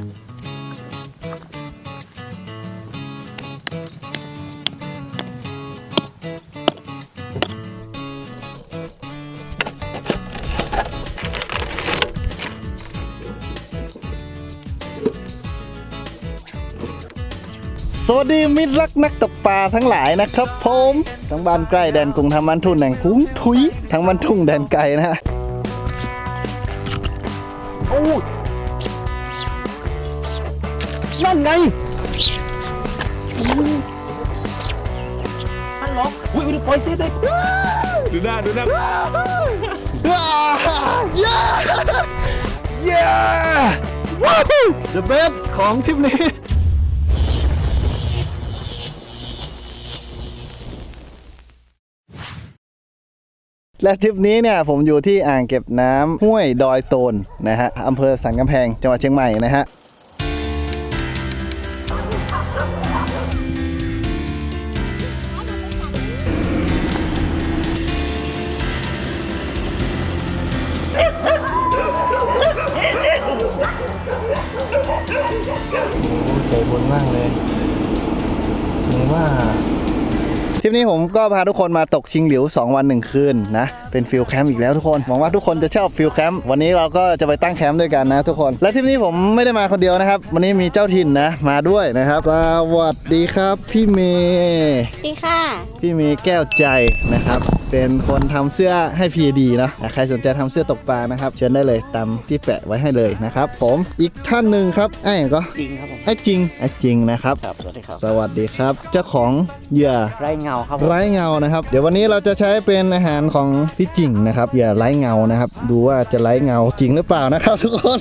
สวัสดีมิตรรักนักตกปลาทั้งหลายนะครับผมทั้งบ้านใกล้แดนกรุงทางบ้านทุ่นแดนคุ้งทุยทั้งบ้านทุ่งแดนไกลนะฮะโอ้ นั่นไงมันล็อกอุ้ยดูปล่อยเส้นเลยดูหน้าดูหน้าว้าเย้เย้ว้าว the best ของทริปนี้ และทริปนี้เนี่ยผมอยู่ที่อ่างเก็บน้ำห้วยดอยโตนนะฮะอำเภอสันกำแพงจังหวัดเชียงใหม่นะฮะ ว่าทริปนี้ผมก็พาทุกคนมาตกชิงหลิว 2 วัน 1 คืนนะเป็นฟิลแคมป์อีกแล้วทุกคนหวังว่าทุกคนจะชอบฟิลแคมป์วันนี้เราก็จะไปตั้งแคมป์ด้วยกันนะทุกคน และทริปนี้ผมไม่ได้มาคนเดียวนะครับ วันนี้มีเจ้าถิ่นนะ มาด้วยนะครับสวัสดีครับ พี่เมย์ดีค่ะ พี่เมย์แก้วใจนะครับ เป็นคนทำเสื้อให้พีดีนะอะใครสนใจทำเสื้อตกปลานะครับเชิญได้เลยตามที่แปะไว้ให้เลยนะครับ ผมอีกท่านหนึ่งครับไอ้ก็จริงครับผมไอ้จริงไอ้จริงนะครับครับสวัสดีครับสวัสดีครับ เจ้าของเหยื่อไรเงาครับผมไร้เงานะครับ เดี๋ยววันนี้เราจะใช้เป็นอาหารของพี่จิงนะครับเหยื่อไร้เงานะครับ ดูว่าจะไร้เงาจริงหรือเปล่านะครับ ทุกคน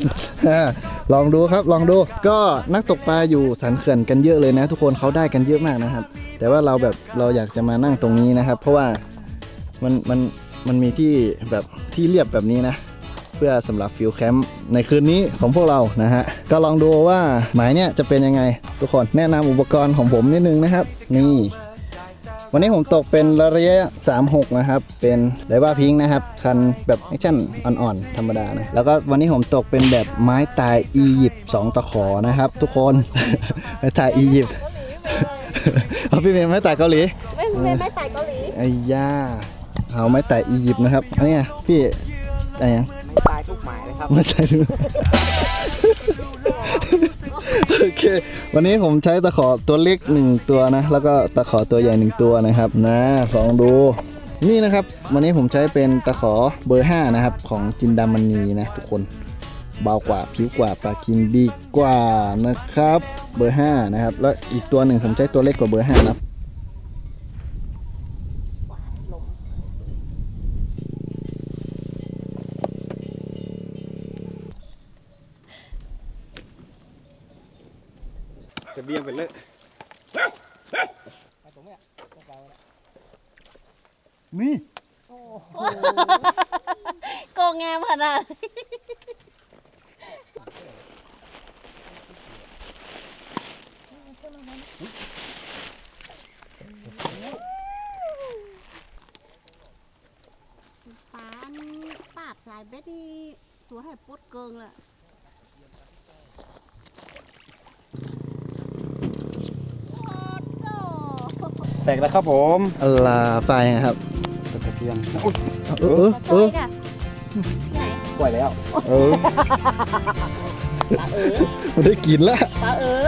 ลองดูครับลองดูก็นักตกปลาอยู่สันเขื่อนกันเยอะเลยนะ ทุกคนเขาได้กันเยอะมากนะครับ แต่ว่าเราแบบเราอยากจะมานั่งตรงนี้นะครับ เพราะว่ามันมันมันมีที่แบบที่เรียบแบบนี้นะ เพื่อสำหรับฟิลแคมป์ในคืนนี้ของพวกเรานะฮะก็ลองดูว่าหมายเนี่ยจะเป็นยังไง ทุกคนแนะนำอุปกรณ์ของผมนิดนึงนะครับ นี่ วันนี้ผมตกเป็นระยะ 36 นะครับ เป็นไดว่าพิงค์นะครับ คันแบบแอคชั่นอ่อนๆ ธรรมดานะ แล้วก็วันนี้ผมตกเป็นแบบไม้ตายอียิปต์2ตะขอนะครับ ทุกคน ไม้ตายอียิปต์เอาพี่เมย์ไม้ตายเกาหลีไม่ไม่ไม่ใส่เกาหลีไอ้ย่าเอาไม้แต่อียิปต์นะครับอันเนี้ยพี่อะไรยังตายทุกหมายเลยครับไม่ใช่ดู โอเค วันนี้ผมใช้ตะขอตัวเล็กหนึ่งตัวนะ แล้วก็ตะขอตัวใหญ่หนึ่งตัวนะครับนะลองดู นี่นะครับ วันนี้ผมใช้เป็นตะขอเบอร์ 5 นะครับ ของจินดามณีนะทุกคน เบากว่าผิวกว่าปลากินดีกว่านะครับ เบอร์ 5 นะครับ แล้วอีกตัวหนึ่งผมใช้ตัวเล็กกว่าเบอร์ 5 นะครับ จะเบี้ยงไปเลย นี่ โกงงามขนาดปานปาดสายเบ็ดนี่ตัว ให้ปดเกิงละโอ้โหแตกแล้วครับผมอลาปลายงไงครับตะเกียงเออเออเออตัวล็กอะที่ไหนปล่อยแล้ว เออปลาเอ๋อมันได้กินแล้วปลาเอ๋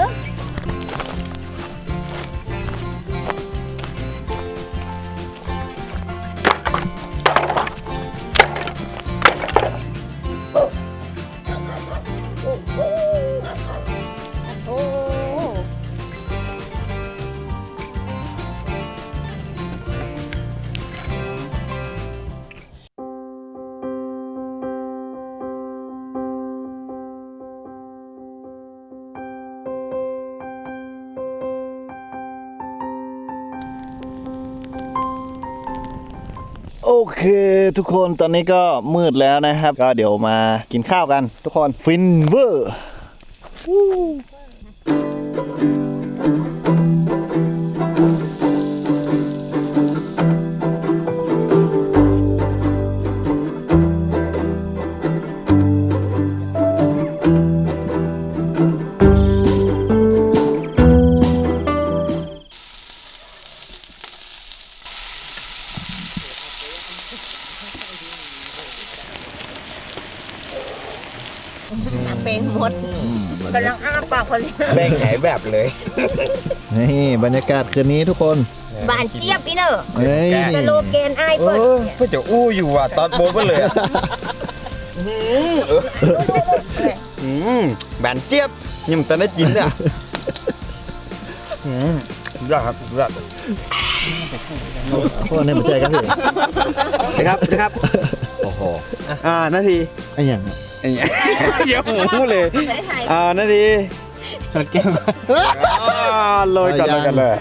เคทุกคนตอนนี้ก็มืดแล้วนะครับ ก็เดี๋ยวมากินข้าวกัน ทุกคนฟินเวอร์ กำลังอ้าปากพอดีแบ่งหายแบบเลยนี่บรรยากาศคืนนี้ทุกคนบานเจี๊ยบอีเนอะเฮ้ยสโลแกนไอ้ายเอเปิดอเพื่อจะอู้อยู่อะตอนโบนก็เลยอะอืมแบนเจี๊ยบยังมันตอนได้กินอะอืมสุดยอดครับสุดยอดพวกนี้มาใจกันเถอะนะครับนะครับโอ้โหอ่านาทีไอ้หยังไอ้เงี้ยเดี๋ยวผมพูดเลยได้ถ่ายอ่านาทีช็อตแก้มอ่าโรยก่อนเลยกันเลย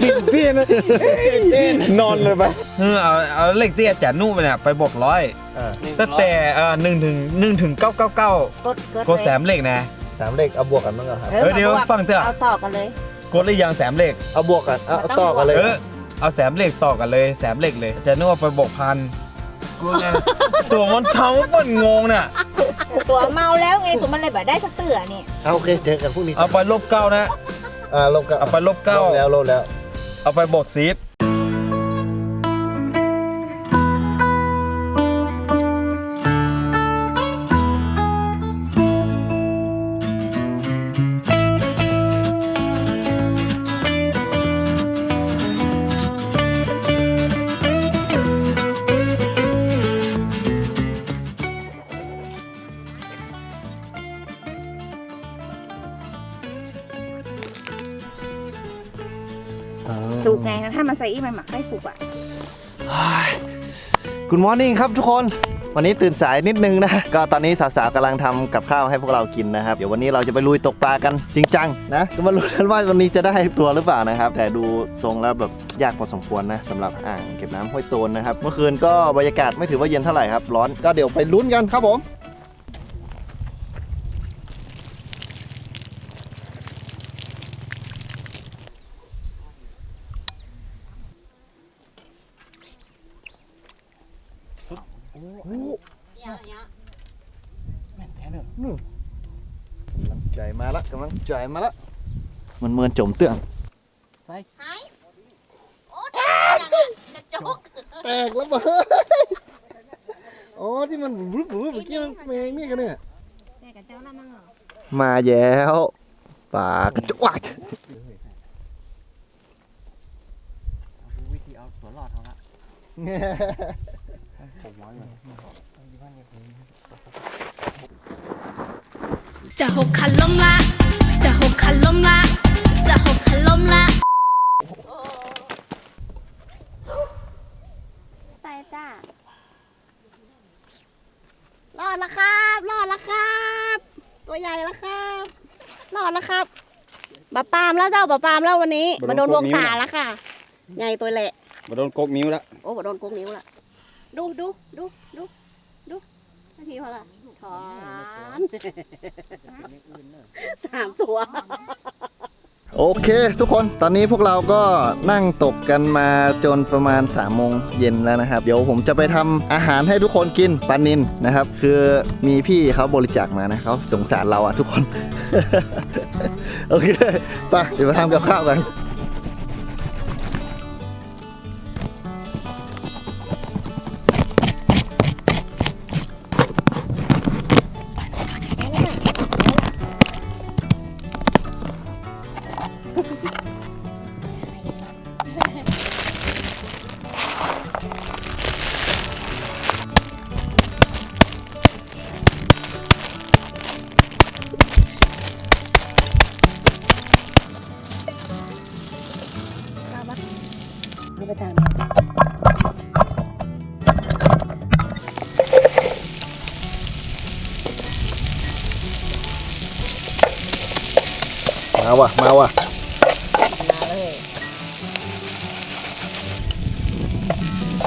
ตื่นเต้นนะนอนเลยไปเออเอาเอาเลขที่อาจารย์นู่ไปเนี่ยไปบอกร้อยอ่าตั้งแต่เอ่อหนึ่งถึงหนึ่งถึงเก้าเก้าเก้ากดกดกดแสมเลขนะสามเลขเอาบวกกันมั้งเหรอครับเออเดี๋ยวฟังเถอะเอาต่อกันเลยกดหรือยังแสมเลขเอาบวกกันเอาเอาต่อกันเลยเออเอาแสมเลขต่อกันเลยแสมเลขเลยอาจารย์นู่ว่าไปบอกพัน กูไงตัวมันทำว่ามันงงน่ะตัวเมาแล้วไงตัวมันเลยแบบได้สักเตื่อนี่เอาโอเคเจอกันพรุ่งนี้เอาไปลบเก้านะ อ่าลบกันเอาไปลบเก้าลบแล้วลบแล้ว เอาไปบอกซีฟ มันใส่อีมันหมักให้สุกอะคุณมอร์นิ่งครับทุกคน วันนี้ตื่นสายนิดนึงนะ ก็ตอนนี้สาวๆกำลังทำกับข้าวให้พวกเรากินนะครับ เดี๋ยววันนี้เราจะไปลุยตกปลากันจริงจังนะ ก็มาลุ้นกันว่าวันนี้จะได้ตัวหรือเปล่านะครับ แต่ดูทรงแล้วแบบยากพอสมควรนะสำหรับอ่างเก็บน้ำห้วยโตนนะครับ เมื่อคืนก็บรรยากาศไม่ถือว่าเย็นเท่าไหร่ครับ ร้อน ก็เดี๋ยวไปลุ้นกันครับผม กำลังใจมาละกำลังใจมาละมันเมินจมเตื้องโอ้ยกระจกแตกแล้วเบ้ยอ๋อที่มันรุบรุบเมื่อกี้มันแมงนี่กันเนี่ยแต่กระเจ้านั่นมั่งเหรอมาแล้วปากกระจกวักวิธีเอาตัวรอดเขาละ ผมว่ามันจะหกคันล้มละ จะหกคันล้มละ จะหกคันล้มละ ไปจ้า รอดแล้วครับ รอดแล้วครับ ตัวใหญ่แล้วครับ รอดแล้วครับบะปามแล้วเจ้าบะปามแล้ววันนี้ มาโดนวงตาแล้วค่ะ ใหญ่ตัวแหละ มาโดนโกกมิ้วแล้วโอ้บะโดนกุ๊กนิ้วละ ดูดูดูดูดูนาทีพอละถอนสามตัว โอเค ทุกคนตอนนี้พวกเราก็นั่งตกกันมาจนประมาณ3ามโมงเย็นแล้วนะครับ เดี๋ยวผมจะไปทำอาหารให้ทุกคนกินปลานินนะครับ คือมีพี่เขาบริจาคมานะเขาสงสารเราอะทุกคน โอเคไปเดี๋ยวมาทำกับข้าวกัน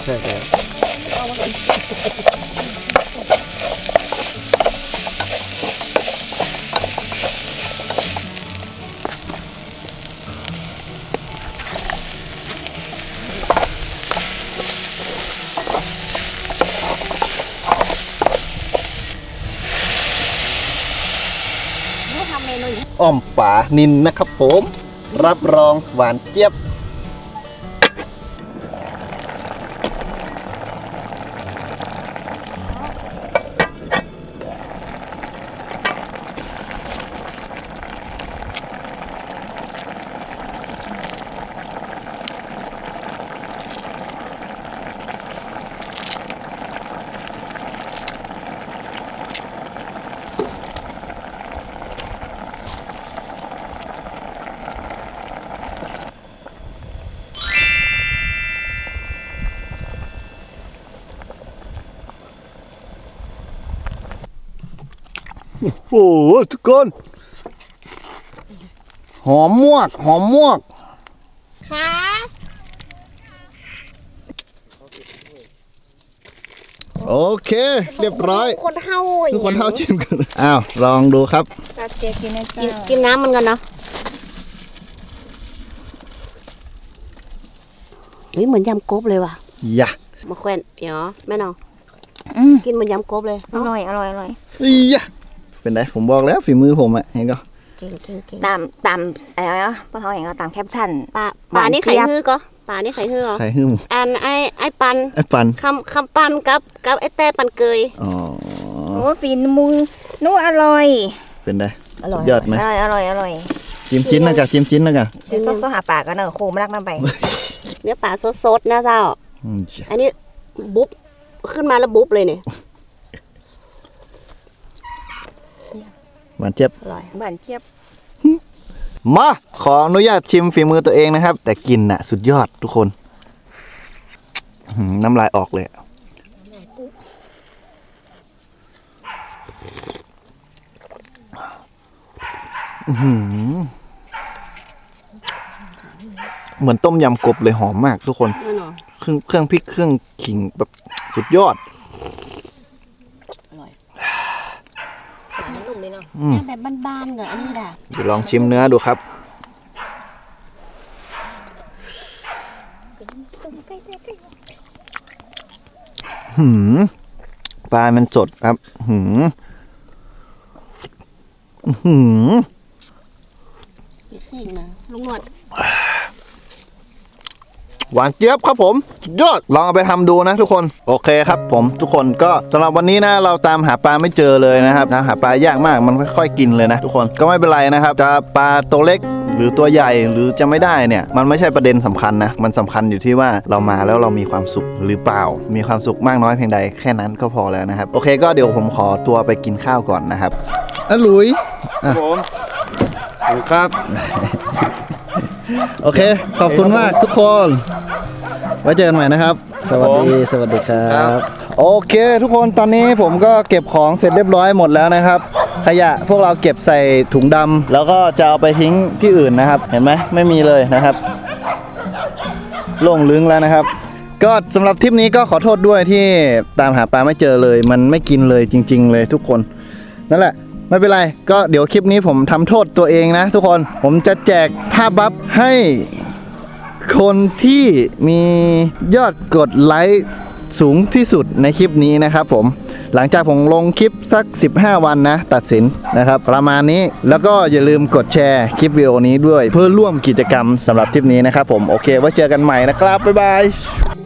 ใช่ใช่อ้อมป่านินนะครับผม รับรองหวานเจี๊ยบ โอ้โหทุกคนหอมมวก หอมมวกค่ะโอเค เรียบร้อยคนเท่าทุกคนเท่าชิมกันอ้าวลองดูครับซาเจกินนะกินเจ้ากินน้ำมันกันเนาะนี่เหมือนยำกบเลยว่ะอย่ามาแขวนเดี๋ยวแม่น้องอืมกินเหมือนยำกบเลยอร่อยอร่อยอร่อยอย่า เป็นไรผมบอกแล้วฝีมือผมอะเห็นก็เก่งเก่งเก่งตามตามอะไรนะพ่อท้องอย่างก็ตามแคปชั่นปลาหปลาวานนี่เจี๊ไข่ยบฮื้อก็ปลานี่ไข่ฮื้อเหรอไข่หึ่มอันไอไอปันไอ้ปันคำคำปันกับกับไอแต่ปันเกยอ๋อโอ้ฟีนมือนู้อร่อย เป็นไรอร่อยยอดไหมอร่อยอร่อยอร่อยจิ้มชิ้นนะกะจิ้มชิ้นนะกะเดี๋ยวซดๆหาปากกันเนอะโคมารักน้ำไปเนื้อปลาสดๆนะเจ้าอืมอันนี้บุ๊บขึ้นมาแล้วบุ๊บเลยเนี่ย หวานเจี๊ยบ อร่อยหวานเจี๊ยบมา ขออนุญาตชิมฝีมือตัวเองนะครับ แต่กลินน่ะ สุดยอดทุกคนอื้อหือน้ำลายออกเลยอะอื้อหือเหมือนต้มยำกบเลยหอมมากทุกคน แน่นอนเครื่องเครื่องพริกเครื่องขิงแบบสุดยอด หวา นนุ่มเลยเนาะอืม แบบบ้านๆกับอันนี้ด่ะเดี๋ยวลองชิมเนื้อดูครับ หืมปลา มันสดครับ หืมอื้อหืมมีขิงนะลุงหนวด หวานเจี๊ยบครับผมสุดยอดลองเอาไปทำดูนะทุกคนโอเคครับ ผมทุกคนก็สำหรับวันนี้นะเราตามหาปลาไม่เจอเลยนะครับนะหาปลายากมากมันค่อยๆกินเลยนะ ทุกคนก็ไม่เป็นไรนะครับจะปลาตัวเล็กหรือตัวใหญ่หรือจะไม่ได้เนี่ย มันไม่ใช่ประเด็นสำคัญนะ มันสำคัญอยู่ที่ว่าเรามาแล้วเรามีความสุขหรือเปล่า มีความสุขมากน้อยเพียงใดแค่นั้นก็พอแล้วนะครับ โอเคก็เดี๋ยวผมขอตัวไปกินข้าวก่อนนะครับอะลุยผมครับ โอเค ขอบคุณมากทุกคน ไว้เจอกันใหม่นะครับ สวัสดี สวัสดีครับ โอเค ทุกคน ตอนนี้ผมก็เก็บของเสร็จเรียบร้อยหมดแล้วนะครับ ขยะพวกเราเก็บใส่ถุงดำ แล้วก็จะเอาไปทิ้งที่อื่นนะครับ เห็นไหม ไม่มีเลยนะครับ โล่งลึงแล้วนะครับก็สำหรับทริปนี้ก็ขอโทษด้วยที่ตามหาปลาไม่เจอเลย มันไม่กินเลยจริง ๆ เลยทุกคน นั่นแหละ ไม่เป็นไร ก็เดี๋ยวคลิปนี้ผมทำโทษตัวเองนะทุกคนผมจะแจกภาพบัฟให้คนที่มียอดกดไลค์สูงที่สุดในคลิปนี้นะครับผมหลังจากผมลงคลิปสัก 15 วันนะ ตัดสินนะครับ ประมาณนี้แล้วก็อย่าลืมกดแชร์คลิปวิดีโอนี้ด้วย เพื่อร่วมกิจกรรมสำหรับทริปนี้นะครับผม โอเคไว้เจอกันใหม่นะครับ บ๊ายบาย